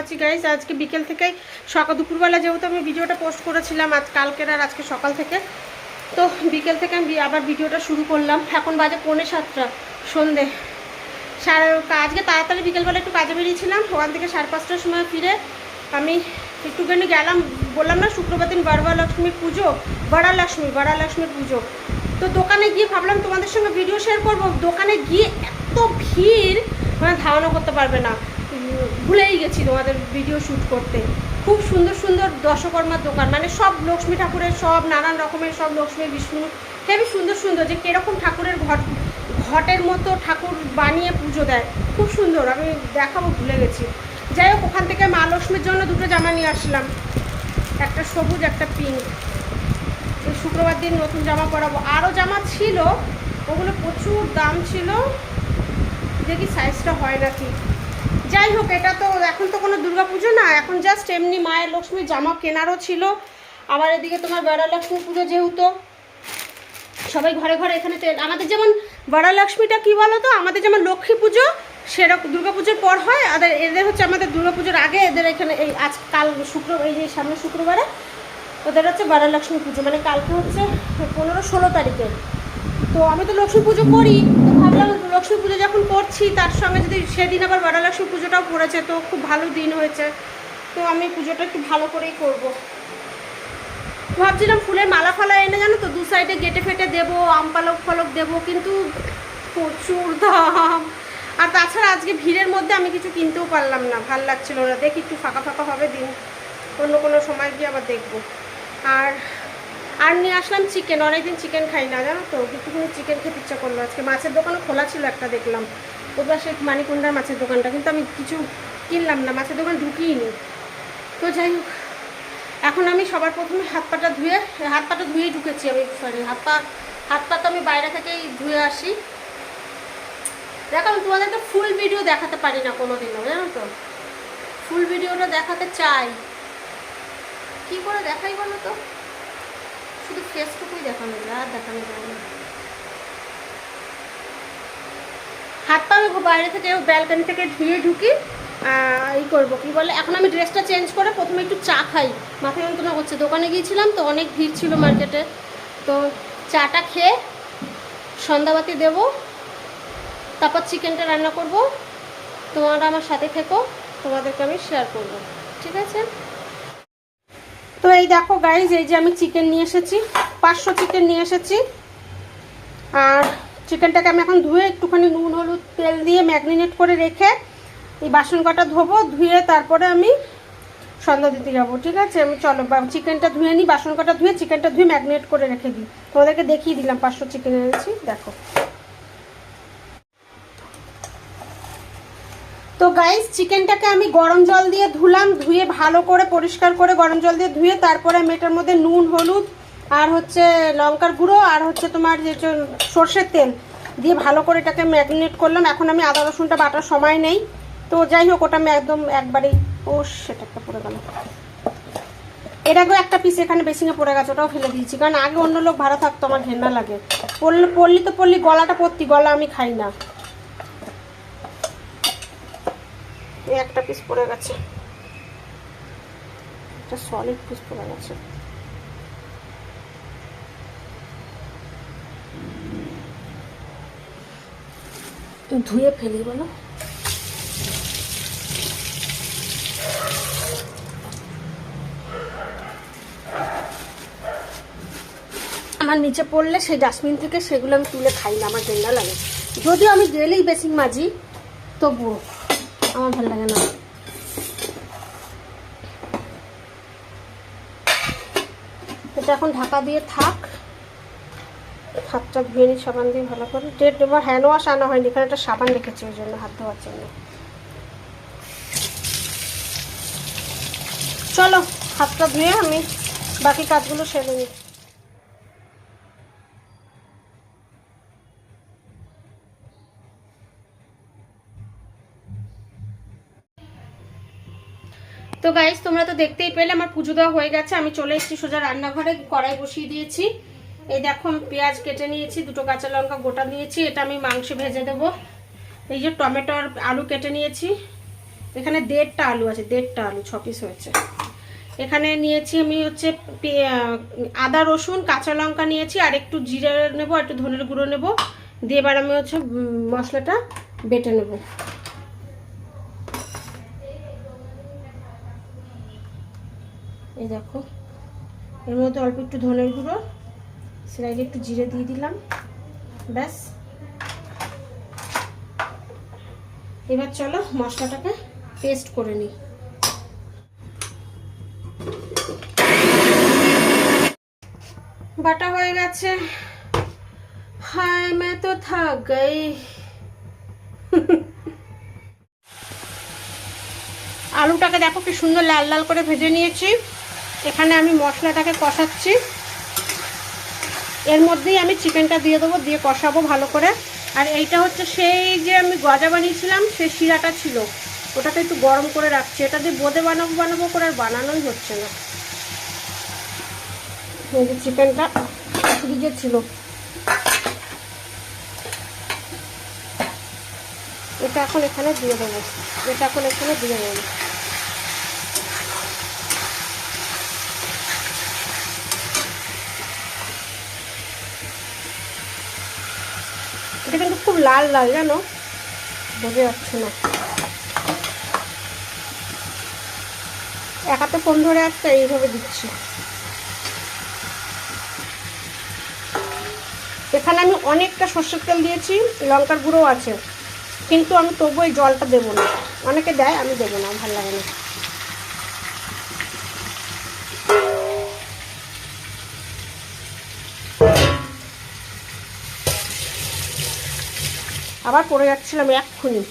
আছো গাইস আজকে বিকেল থেকেই সকাল, দুপুরবেলা যেহেতু আমি ভিডিওটা পোস্ট করেছিলাম, আজ কালকের আর আজকে সকাল থেকে। তো বিকেল থেকে আমি আবার ভিডিওটা শুরু করলাম। এখন বাজে পৌনে সাতটা, সন্ধে। সাড়ে, আজকে তাড়াতাড়ি বিকেলবেলা একটু কাজে বেরিয়েছিলাম। ওখান থেকে সাড়ে পাঁচটার সময় ফিরে আমি একটুখানি গেলাম। বললাম না, শুক্রবার দিন বড়বা লক্ষ্মীর পুজো বড়া লক্ষ্মী বড়া লক্ষ্মীর পুজো। তো দোকানে গিয়ে ভাবলাম, তোমাদের সঙ্গে ভিডিও শেয়ার করব। দোকানে গিয়ে এত ভিড় মানে ধারণা করতে পারবে না। ভুলেই গেছি তোমাদের ভিডিও শ্যুট করতে। খুব সুন্দর সুন্দর দশকর্মার দোকান মানে সব লক্ষ্মী ঠাকুরের, সব নানান রকমের সব লক্ষ্মী, বিষ্ণু, হেবি সুন্দর সুন্দর, যে কীরকম ঠাকুরের ঘট, ঘটের মতো ঠাকুর বানিয়ে পুজো দেয়, খুব সুন্দর, আমি দেখাবো, ভুলে গেছি। যাই হোক, ওখান থেকে মা লক্ষ্মীর জন্য দুটো জামা নিয়ে আসলাম, একটা সবুজ, একটা পিঙ্ক শুক্রবার দিন নতুন জামা পরাবো। আরও জামা ছিল, ওগুলো প্রচুর দাম ছিল, দেখি সাইজটা হয় না নাকি। যাই হোক, এটা তো এখন তো কোনো দুর্গা পুজো না, এখন জাস্ট এমনি মায়ের লক্ষ্মীর জামা কেনারও ছিল। আবার এদিকে তোমার বেড়া লক্ষ্মী পুজো যেহেতু, সবাই ঘরে ঘরে এখানে আমাদের যেমন বড় লক্ষ্মীটা কি বলো তো আমাদের যেমন লক্ষ্মী পুজো সেরকম দুর্গাপুজোর পর হয় আর এদের হচ্ছে আমাদের দুর্গাপুজোর আগে এদের এখানে এই আজ কাল শুক্র এই যে সামনে শুক্রবারে, ওদের হচ্ছে বড় লক্ষ্মী পুজো মানে কালকে হচ্ছে পনেরো ষোলো তারিখে। তো আমি তো লক্ষ্মী পুজো করি লক্ষ্মী পুজো যখন করছি, তার সঙ্গে যদি সেদিন আবার বড় লক্ষ্মী পুজোটাও পড়েছে, তো খুব ভালো দিন হয়েছে। তো আমি পুজোটা একটু ভালো করেই করব। ভাবছিলাম ফুলের মালা ফালা এনে, জানো তো, দু সাইডে গেটে ফেটে দেবো, আম পালক ফালক দেবো, কিন্তু প্রচুর দাম। আর তাছাড়া আজকে ভিড়ের মধ্যে আমি কিছু কিনতেও পারলাম না, ভালো লাগছিল না। দেখি একটু ফাঁকা ফাঁকা হবে দিন, অন্য কোনো সময় গিয়ে আবার দেখব। আর আর নিয়ে আসলাম চিকেন অনেকদিন চিকেন খাই না, জানো তো? একটুখানি চিকেন খেতে ইচ্ছা করল। আজকে মাছের দোকানও খোলা ছিল একটা দেখলাম। ওটা সে মানিকুন্ডার মাছের দোকানটা? কিন্তু আমি কিছু কিনলাম না, মাছের দোকান ঢুকিয়ে তো যাই হোক, এখন আমি সবার প্রথমে হাত পাটা ধুয়ে, হাত পাটা ধুয়েই ঢুকেছি আমি সরি হাত পা হাত পা তো আমি বাইরে থেকেই ধুয়ে আসি। দেখো আমি তোমাদেরকে ফুল ভিডিও দেখাতে পারি না কোনো দিনও জানো তো? ফুল ভিডিওটা দেখাতে চাই। কি করে দেখাই বলো তো? শুধু ফেসটুকুই দেখানো যায় আর দেখানো যায় না। হাত পা আমি বাইরে থেকে ব্যালকানি থেকে ধুয়ে ঢুকি এই করব। কি বলে, এখন আমি ড্রেসটা চেঞ্জ করে প্রথমে একটু চা খাই। মাথা যন্ত্রণা করছে। দোকানে গিয়েছিলাম তো অনেক ভিড় ছিল মার্কেটে তো চাটা খেয়ে সন্ধ্যাবাতি দেবো, তারপর চিকেনটা রান্না করব। তোমরা আমার সাথে থেকো, তোমাদেরকে আমি শেয়ার করব। ঠিক আছে? তো এই দেখো গাইজ এই যে আমি চিকেন নিয়ে এসেছি, পাঁচশো চিকেন নিয়ে এসেছি। আর চিকেনটাকে আমি এখন ধুয়ে একটুখানি নুন, হলুদ, তেল দিয়ে ম্যাগনিনেট করে রেখে এই বাসন কটা ধোবো, ধুয়ে তারপরে আমি সন্ধ্যা দিতে যাব, ঠিক আছে? আমি চলো চিকেনটা ধুয়ে নিই বাসন কটা ধুয়ে চিকেনটা ধুয়ে ম্যাগনেট করে রেখে দিই। তোমাদেরকে দেখিয়ে দিলাম পাঁচশো চিকেন এনেছি, দেখো। তো গাইস চিকেনটাকে আমি গরম জল দিয়ে ধুলাম, ধুয়ে ভালো করে, পরিষ্কার করে গরম জল দিয়ে ধুয়ে তারপরে আমি এটার মধ্যে নুন, হলুদ আর হচ্ছে লঙ্কার গুঁড়ো আর হচ্ছে তোমার যে সর্ষের তেল দিয়ে ভালো করে এটাকে ম্যাগনেট করলাম। এখন আমি আদা, রসুনটা বাটার সময় নেই। তো যাই হোক, ওটা আমি একদম একবারেই ও সেটা একটা পড়ে গেল। এর আগেও একটা পিস এখানে বেসিংয়ে পড়ে গেছে, ওটাও ফেলে দিয়েছি। কারণ আগে অন্য লোক ভাড়া থাকতো, আমার ঘেন্না লাগে। পড়লে পড়লি তো পড়লি, গলাটা পড়তি, গলা আমি খাই না। একটা পিস পড়ে গেছে। একটা সলিড পিস পড়ে গেছে। ধুয়ে ফেলি বলো। আমার নিচে পড়লে সেই ডাস্টবিন থেকে সেগুলো আমি তুলে খাই না, আমার ঘেন্না লাগে যদিও আমি ডেলি বেসিং মাজি, তবুও। আমার ভালো লাগে না। এটা এখন ঢাকা দিয়ে থাক। হাতটা ধুয়ে নিই সাবান দিয়ে ভালো করে। ডেট এবার হ্যান্ড ওয়াশ আনা হয়নি এখানে একটা সাবান রেখেছি, ওই জন্য হাত ধোয়ার জন্য। চলো, হাতটা ধুয়ে আমি বাকি কাজগুলো সেরে নিই তো গাইজ তোমরা তো দেখতেই পেলে, আমার পুজো দেওয়া হয়ে গেছে। আমি চলে এসেছি সোজা রান্নাঘরে, কড়াই বসিয়ে দিয়েছি। এই দেখো, আমি পেঁয়াজ কেটে নিয়েছি, দুটো কাঁচা লঙ্কা গোটা নিয়েছি, এটা আমি মাংস ভেজে দেব। এই যে টমেটো আর আলু কেটে নিয়েছি। এখানে দেড়টা আলু আছে, দেড়টা আলু, ছ পিস হয়েছে। এখানে নিয়েছি আমি হচ্ছে আদা, রসুন, কাঁচা লঙ্কা নিয়েছি, আর একটু জিরে নেব একটু ধনের গুঁড়ো নেব। দিয়ে এবার আমি হচ্ছে মশলাটা বেটে নেব। এই দেখো। এর মধ্যে অল্প একটু ধনের গুঁড়ো সেটাকে একটু জিরে দিয়ে দিলাম, ব্যাস। এবার চলো মশলাটাকে পেস্ট করে নিই। বাটা হয়ে গেছে। হায়, মে তো থাক গই। আলুটাকে দেখো কি সুন্দর লাল লাল করে ভেজে নিয়েছি। এখানে আমি মশলাটাকে কষাচ্ছি। এর মধ্যেই আমি চিকেনটা দিয়ে দেবো, দিয়ে কষাবো ভালো করে। আর এইটা হচ্ছে সেই যে আমি গজা বানিয়েছিলাম, সেই শিরাটা ছিল। ওটাকে একটু গরম করে রাখছি। এটা দিয়ে বোঁদে বানাবো বানাবো করে আর বানানোই হচ্ছে না। চিকেনটা ভিজেছিল এটা এখন এখানে দিয়ে দেবো। এটা এখন এখানে দিয়ে দেবো। কিন্তু খুব লাল লাল, জানো? বোঝা যাচ্ছে না। এক হাতে ফোন ধরে একটা এইভাবে দিচ্ছি। এখানে আমি অনেকটা সর্ষের তেল দিয়েছি, লঙ্কার গুঁড়ো আছে। কিন্তু আমি তবু এই জলটা দেবো না। অনেকে দেয়, আমি দেবো না ভালো লাগে না। আবার পড়ে যাচ্ছিলাম এক্ষুনি।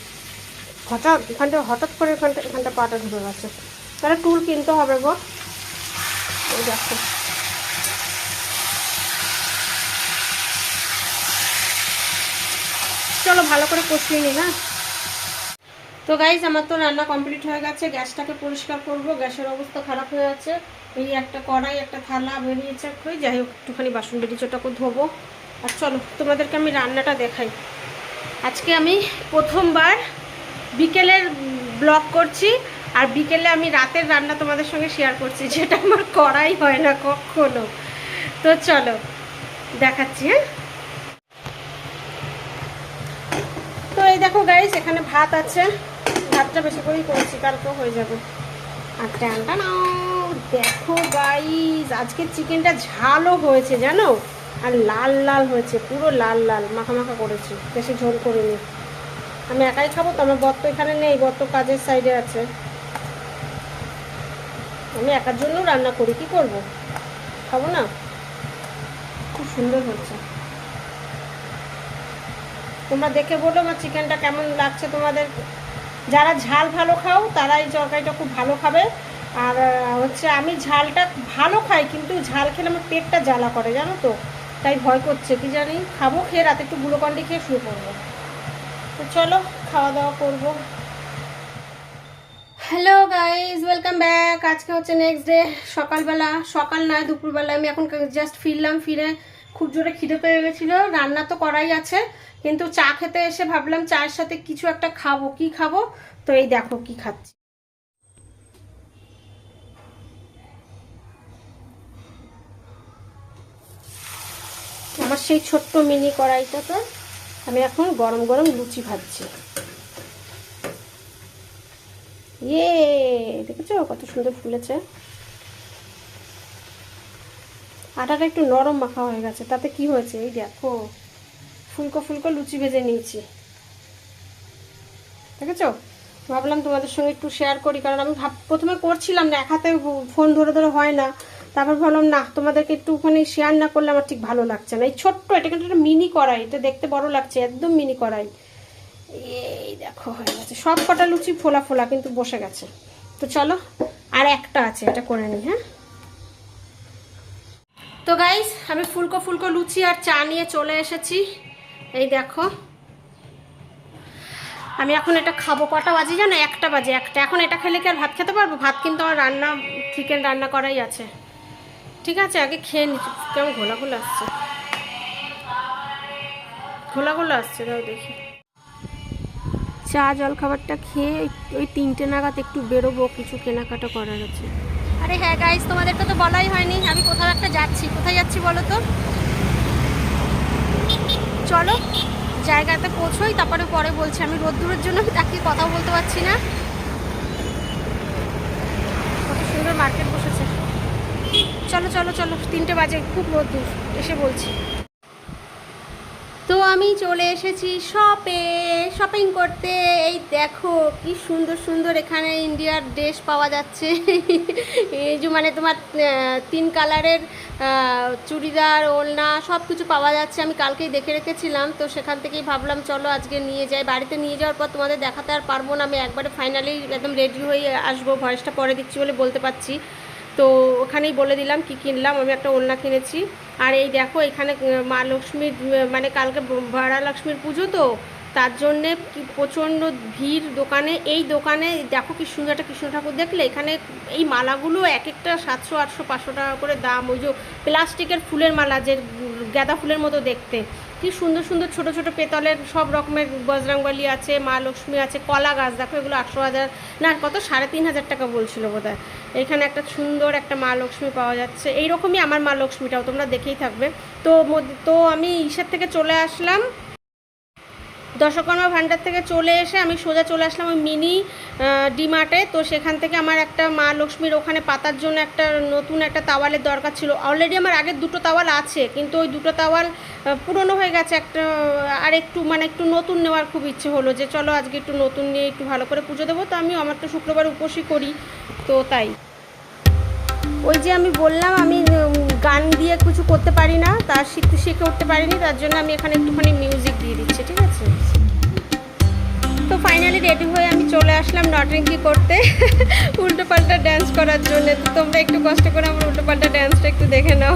হঠাৎ এখানটা, হঠাৎ করে এখানটা এখানটা পাটা ঢুকে গেছে। তাহলে টুল কিনতে হবে গো। দেখো। চলো ভালো করে কষিয়ে নি না তো গাইজ আমার তো রান্না কমপ্লিট হয়ে গেছে। গ্যাসটাকে পরিষ্কার করব। গ্যাসের অবস্থা খারাপ হয়ে আছে। এই একটা কড়াই, একটা থালা বেরিয়েছে। হয়ে যাই হোক, একটুখানি বাসন বেরিয়েছে ওটাকে ধোবো। আর চলো, তোমাদেরকে আমি রান্নাটা দেখাই। আজকে আমি প্রথমবার বিকেলের ব্লগ করছি, আর বিকেলে আমি রাতের রান্না তোমাদের সঙ্গে শেয়ার করছি, যেটা আমার করাই হয় না কখনো। তো চলো, দেখাচ্ছি হ্যাঁ? তো এই দেখো গাইস এখানে ভাত আছে। ভাতটা বেশি করেই করেছি কালকেও হয়ে যাবে। আর ট্যানটা নাও দেখো গাইস আজকে চিকেনটা ঝালও হয়েছে, জানো? আর লাল লাল হয়েছে, পুরো লাল লাল, মাখা মাখা করেছি, বেশি ঝোল করিনি। আমি একাই খাব তো, আমার বর তো এখানে নেই, বর তো কাজের সাইডে আছে। আমি একার জন্য রান্না করি, কি করব? খাব না? খুব সুন্দর হচ্ছে তোমরা দেখে বলো আমার চিকেনটা কেমন লাগছে তোমাদের। যারা ঝাল ভালো খাও তারা এই তরকারিটা খুব ভালো খাবে। আর হচ্ছে আমি ঝালটা ভালো খাই, কিন্তু ঝাল খেলে আমার পেটটা জ্বালা করে, জানো তো? তাই ভয় করছে, কি জানি? খাব, খেয়ে রাতে একটু গ্লুকন্ডি খেয়ে শুয়ে পড়ব। তো চলো, খাওয়া দাওয়া করব। হ্যালো গাইজ ওয়েলকাম ব্যাক আজকে হচ্ছে নেক্সট ডে সকালবেলা। সকাল নয় দুপুরবেলা। আমি এখন জাস্ট ফিরলাম, ফিরে খুব জোরে খিদে পেয়ে গেছিল। রান্না তো করাই আছে, কিন্তু চা খেতে এসে ভাবলাম চায়ের সাথে কিছু একটা খাব। কি খাব? তো এই দেখো কি খাচ্ছি। আমার সেই ছোট্ট মিনি কড়াইটাতে আমি এখন গরম গরম লুচি ভাজছি। ইয়ে দেখেছ কত সুন্দর ফুলেছে? আটাটা একটু নরম মাখা হয়ে গেছে, তাতে কি হয়েছে? এই দেখো, ফুলকো ফুলকো লুচি ভেজে নিয়েছি। দেখেছ? ভাবলাম তোমাদের সঙ্গে একটু শেয়ার করি, কারণ আমি ভাব, প্রথমে করছিলাম না, এক হাতে ফোন ধরে ধরে হয় না। তারপর ভাবলাম না তোমাদেরকে একটুখানি শেয়ার না করলে আমার ঠিক ভালো লাগছে না। এই ছোট্ট, এটা কিন্তু একটা মিনি কড়াই, এটা দেখতে বড় লাগছে, একদম মিনি কড়াই। এই দেখো, হয়ে গেছে। সব কটা লুচি ফোলা ফোলা কিন্তু বসে গেছে। তো চলো, আর একটা আছে, এটা করে নিই হ্যাঁ? তো গাইস আমি ফুলকো ফুলকো লুচি আর চা নিয়ে চলে এসেছি। এই দেখো। আমি এখন এটা খাব। কটা বাজে জানো? একটা বাজে একটা। এখন এটা খেলে কি আর ভাত খেতে পারব? ভাত কিন্তু আমার রান্না চিকেন রান্না করাই আছে। ঠিক আছে আগে খেয়ে নিচ্ছি কেমন ঘোলা ঘোলা আসছে। ঘোলা ঘোলা আসছে দাও দেখি। চা জল খাবারটা খেয়ে ওই- তিনটে নাগাদ একটু বেরোবো কিছু কেনাকাটা করার আছে। আরে হ্যাঁ গাইস তোমাদেরকে তো বলাই হয়নি আমি কোথাও একটা যাচ্ছি। কোথায় যাচ্ছি বলো তো? চলো জায়গাতে পৌঁছোই তারপরে পরে বলছি। আমি রোদ্দুরের জন্য তাকে কথা বলতে পারছি না। কত সুন্দর মার্কেট চলো চলো চলো, তিনটে বাজে, খুব রোদ্দুর এসে বলছি। তো আমি চলে এসেছি শপে শপিং করতে। এই দেখো, কি সুন্দর সুন্দর এখানে ইন্ডিয়ার ড্রেস পাওয়া যাচ্ছে। এই যে মানে তোমার তিন কালারের চুড়িদার, ওড়না সব কিছু পাওয়া যাচ্ছে। আমি কালকেই দেখে রেখেছিলাম, তো সেখান থেকেই ভাবলাম, চলো আজকে নিয়ে যাই। বাড়িতে নিয়ে যাওয়ার পর তোমাদের দেখাতে আর পারব না। আমি একবারে ফাইনালি একদম রেডি হয়ে আসব। ভয়েসটা পরে দিচ্ছি বলে বলতে পারছি। তো ওখানেই বলে দিলাম, কি কিনলাম, আমি একটা ওড়না কিনেছি। আর এই দেখো, এখানে মা লক্ষ্মীর মানে কালকে ভাড়া লক্ষ্মীর পুজো তো, তার জন্যে প্রচণ্ড ভিড় দোকানে। এই দোকানে, দেখো কি সুন্দর একটা কৃষ্ণ ঠাকুর দেখলে, এখানে এই মালাগুলো এক একটা সাতশো, আটশো, পাঁচশো টাকা করে দাম, ওই যে প্লাস্টিকের ফুলের মালা, যে গাঁদা ফুলের মতো দেখতে। কি সুন্দর সুন্দর ছোট ছোট পেতলের সব রকমের বজরাংবালি আছে, মা লক্ষ্মী আছে, কলা গাছ, দেখো এগুলো আটশো হাজার, না, কত? সাড়ে তিন হাজার টাকা বলছিল বোধ হয় এখানে একটা সুন্দর একটা মা লক্ষ্মী পাওয়া যাচ্ছে। এইরকমই আমার মা লক্ষ্মীটাও, তোমরা দেখেই থাকবে। তো তো আমি ইসের থেকে চলে আসলাম। দশকর্মা ভাণ্ডার থেকে চলে এসে আমি সোজা চলে আসলাম ওই মিনি ডিমার্টে। তো সেখান থেকে আমার একটা মা লক্ষ্মীর ওখানে পাতার জন্য একটা নতুন একটা তাওয়ালের দরকার ছিল। অলরেডি আমার আগের দুটো তাওয়াল আছে, কিন্তু ওই দুটো তাওয়াল পুরনো হয়ে গেছে। একটা আর একটু মানে একটু নতুন নেওয়ার খুব ইচ্ছে হলো যে, চলো আজকে একটু নতুন নিয়ে একটু ভালো করে পুজো দেবো। তো আমি আমার তো শুক্রবার উপসই করি। তো তাই। ওই যে আমি বললাম, আমি গান দিয়ে কিছু করতে পারি না তার শিখতে শিখে উঠতে পারিনি, তার জন্য আমি এখানে একটুখানি মিউজিক দিয়ে দিচ্ছি, ঠিক আছে? তো ফাইনালি রেডি হয়ে আমি চলে আসলাম নটরিঙ্কি করতে, উল্টোপাল্টা ড্যান্স করার জন্য। তোমরা একটু কষ্ট করে আমার উল্টোপাল্টা ড্যান্সটা একটু দেখে নাও।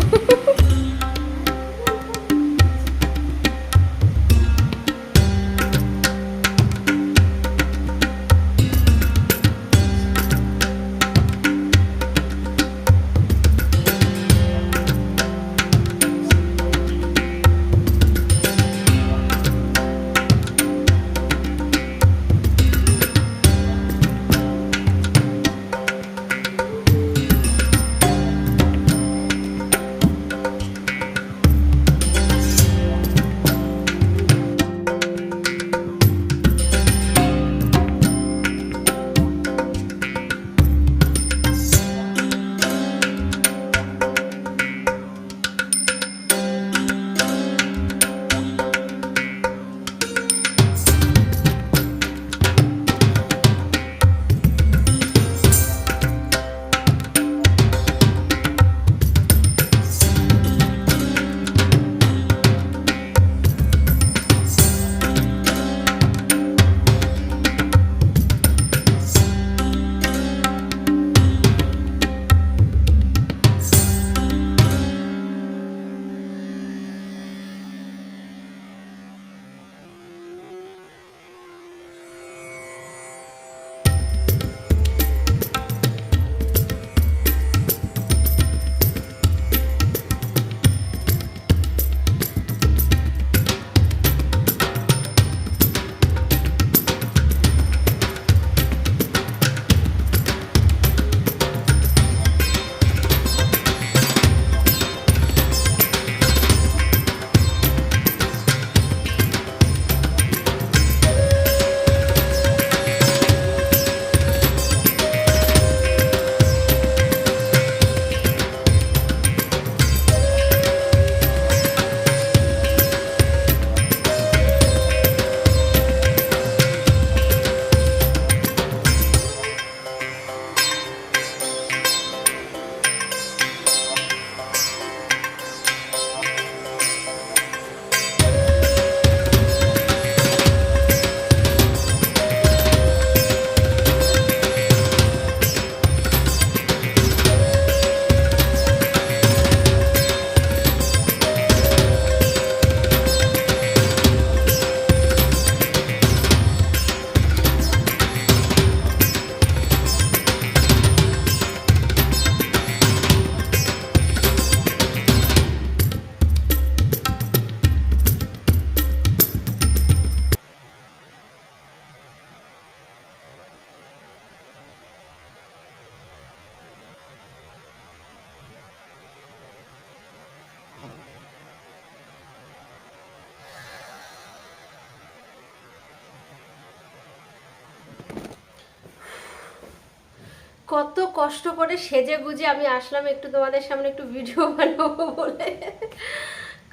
কত কষ্ট করে সেজে গুজে আমি আসলাম একটু তোমাদের সামনে একটু ভিডিও বানাবো বলে।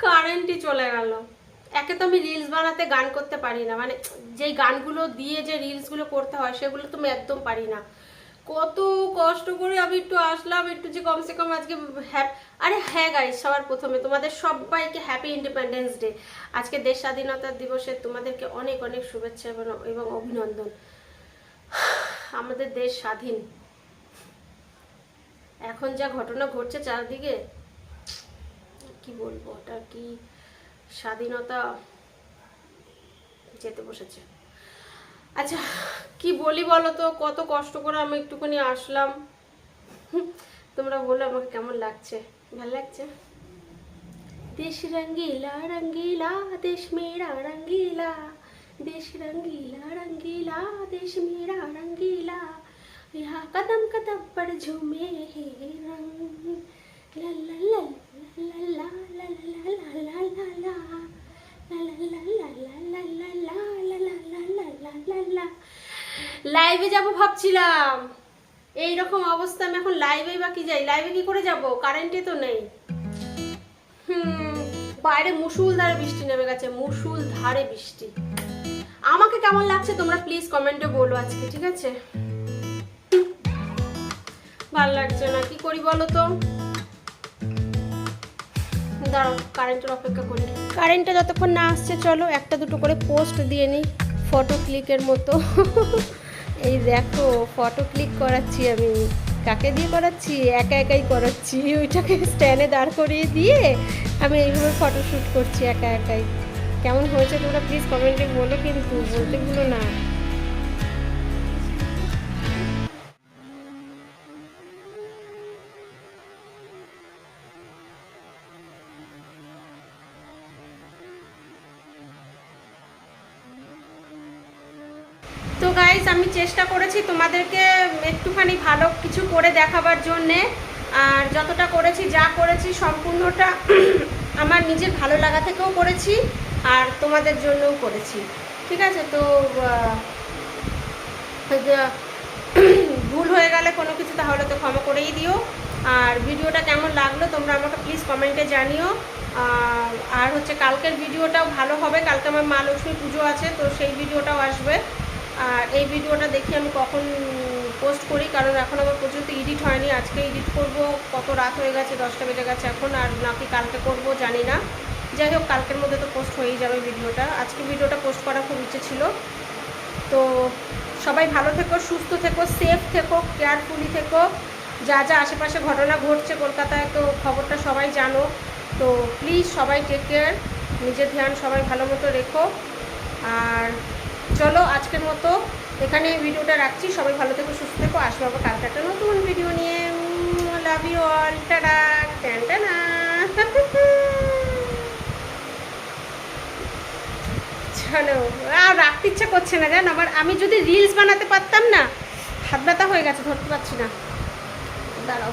কারেন্টই চলে গেল। একে তো আমি রিলস বানাতে গান করতে পারি না। মানে যেই গানগুলো দিয়ে যে রিলসগুলো করতে হয়, সেগুলো তো আমি একদম পারি না। কত কষ্ট করে আমি একটু আসলাম, একটু যে কমসে কম আজকে হ্যাপ আরে হ্যাঁ গাইস সবার প্রথমে তোমাদের সবাইকে হ্যাপি ইন্ডিপেন্ডেন্স ডে আজকে দেশ স্বাধীনতা দিবসে তোমাদেরকে অনেক অনেক শুভেচ্ছা এবং অভিনন্দন। আমাদের দেশ স্বাধীন। এখন যা ঘটনা ঘটছে চারদিকে, কি বলব, ওটা কি স্বাধীনতা যেতে বসেছে। আচ্ছা কি বলি বলো তো, কত কষ্ট করে আমি একটুখানি আসলাম। তোমরা বলো আমাকে কেমন লাগছে? ভালো লাগছে? দেশ রঙ্গিলা রঙ্গিলা, দেশ মেরা, রঙ্গিলা। দেশ রঙ্গিলা রঙ্গিলা, দেশ মেরা, রঙ্গিলা। यहाँ कदम कदम पर झूमे है रंग ला ला ला ला ला ला ला ला ला ला ला লাইভে যাব ভাবছিলাম এই রকম অবস্থা আমি এখন লাইভে বা কি যাই লাইভে কি করে যাব কারেন্টই তো নেই হুম বাইরে মুসুল ধারে বৃষ্টি নেমে গেছে মুসুল ধারে বৃষ্টি আমাকে কেমন লাগছে তোমরা প্লিজ কমেন্টে বলো আজকে ঠিক আছে ভালো লাগছে না। কি করি বলো তো? দাঁড়াও কারেন্টের অপেক্ষা করি। কারেন্টটা যতক্ষণ না আসছে, চলো একটা দুটো করে পোস্ট দিয়ে নিই ফটো ক্লিকের মতো। এই দেখো ফটো ক্লিক করাচ্ছি আমি। কাকে দিয়ে করাচ্ছি? একা একাই করাচ্ছি। ওইটাকে স্ট্যান্ডে দাঁড় করিয়ে দিয়ে আমি এইভাবে ফটো শ্যুট করছি একা একাই। কেমন হয়েছে তোমরা প্লিজ কমেন্টে বলো কিন্তু, বলতে ভুলো না। তো গাইজ আমি চেষ্টা করেছি তোমাদেরকে একটুখানি ভালো কিছু করে দেখাবার জন্যে। আর যতটা করেছি, যা করেছি, সম্পূর্ণটা আমার নিজের ভালো লাগা থেকেও করেছি আর তোমাদের জন্যও করেছি। ঠিক আছে? তো ভুল হয়ে গেলে কোনো কিছু তাহলে তো ক্ষমা করেই দিও। আর ভিডিওটা কেমন লাগল, তোমরা আমাকে প্লিজ কমেন্টে জানিও। আর হচ্ছে কালকের ভিডিওটাও ভালো হবে। কালকে আমার মা লক্ষ্মী পুজো আছে, তো সেই ভিডিওটাও আসবে। আর এই ভিডিওটা দেখি আমি কখন পোস্ট করি, কারণ এখন আমার পর্যন্ত এডিট হয়নি। আজকে এডিট করব, কত রাত হয়ে গেছে, দশটা বেজে গেছে এখন, আর নাকি কালকে করব জানি না। যাই হোক, কালকের মধ্যে তো পোস্ট হয়েই যাবে ভিডিওটা। আজকে ভিডিওটা পোস্ট করা খুব ইচ্ছে ছিল। তো সবাই ভালো থেকো, সুস্থ থেকো, সেফ থেকো, কেয়ারফুলি থেকো। যা যা আশেপাশে ঘটনা ঘটছে কলকাতায়, তো খবরটা সবাই জানো। তো প্লিজ সবাই টেক কেয়ার নিজের ধ্যান সবাই ভালো মতো রেখো। আর চলো আজকের মতো এখানে ভিডিওটা রাখছি। সবাই ভালো থেকো, সুস্থ থেকো। আসব আবার কালকে একটা নতুন ভিডিও নিয়ে। লাভ ইউ অল টাটা ট্যান টানা চলো, আর রাখতে ইচ্ছা করছে না, জান? আবার আমি যদি রিলস বানাতে পারতাম না, হাত ব্যথা হয়ে গেছে, ধরতে পারছি না। দাঁড়াও।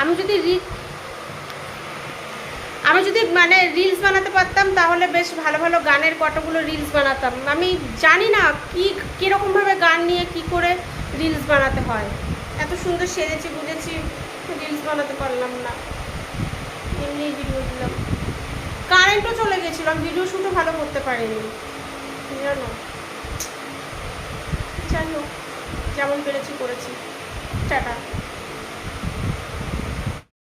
আমি যদি রি আমি যদি মানে রিলস বানাতে পারতাম, তাহলে বেশ ভালো ভালো গানের কতগুলো রিলস বানাতাম। আমি জানি না কি কীরকমভাবে গান নিয়ে কি করে রিলস বানাতে হয়। এত সুন্দর সেজেছি বুঝেছি রিলস বানাতে পারলাম না। এমনি ভিডিও দিলাম। কারেন্টও চলে গেছিলাম ভিডিও শুটও ভালো করতে পারিনি। জানো? হোক, যেমন পেরেছি করেছি। টাটা।